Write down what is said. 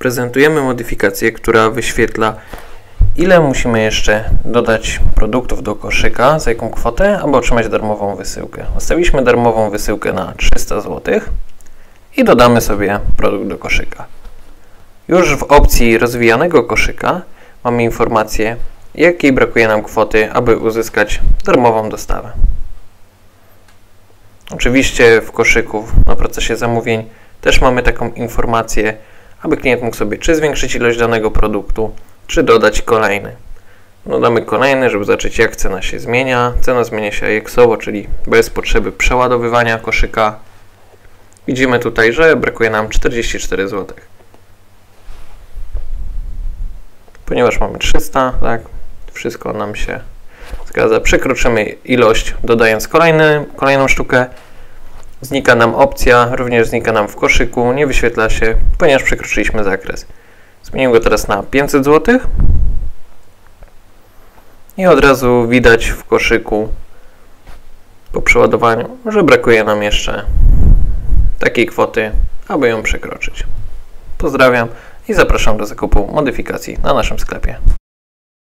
Prezentujemy modyfikację, która wyświetla ile musimy jeszcze dodać produktów do koszyka, za jaką kwotę, aby otrzymać darmową wysyłkę. Ustawiliśmy darmową wysyłkę na 300 zł i dodamy sobie produkt do koszyka. Już w opcji rozwijanego koszyka mamy informację, jakiej brakuje nam kwoty, aby uzyskać darmową dostawę. Oczywiście w koszyku na procesie zamówień też mamy taką informację, aby klient mógł sobie czy zwiększyć ilość danego produktu, czy dodać kolejny. Dodamy kolejny, żeby zobaczyć jak cena się zmienia. Cena zmienia się AX-owo, czyli bez potrzeby przeładowywania koszyka. Widzimy tutaj, że brakuje nam 44 zł. Ponieważ mamy 300, tak, wszystko nam się zgadza. Przekroczymy ilość, dodając kolejny, kolejną sztukę. Znika nam opcja, również znika nam w koszyku, nie wyświetla się, ponieważ przekroczyliśmy zakres. Zmienię go teraz na 500 zł. I od razu widać w koszyku po przeładowaniu, że brakuje nam jeszcze takiej kwoty, aby ją przekroczyć. Pozdrawiam i zapraszam do zakupu modyfikacji na naszym sklepie.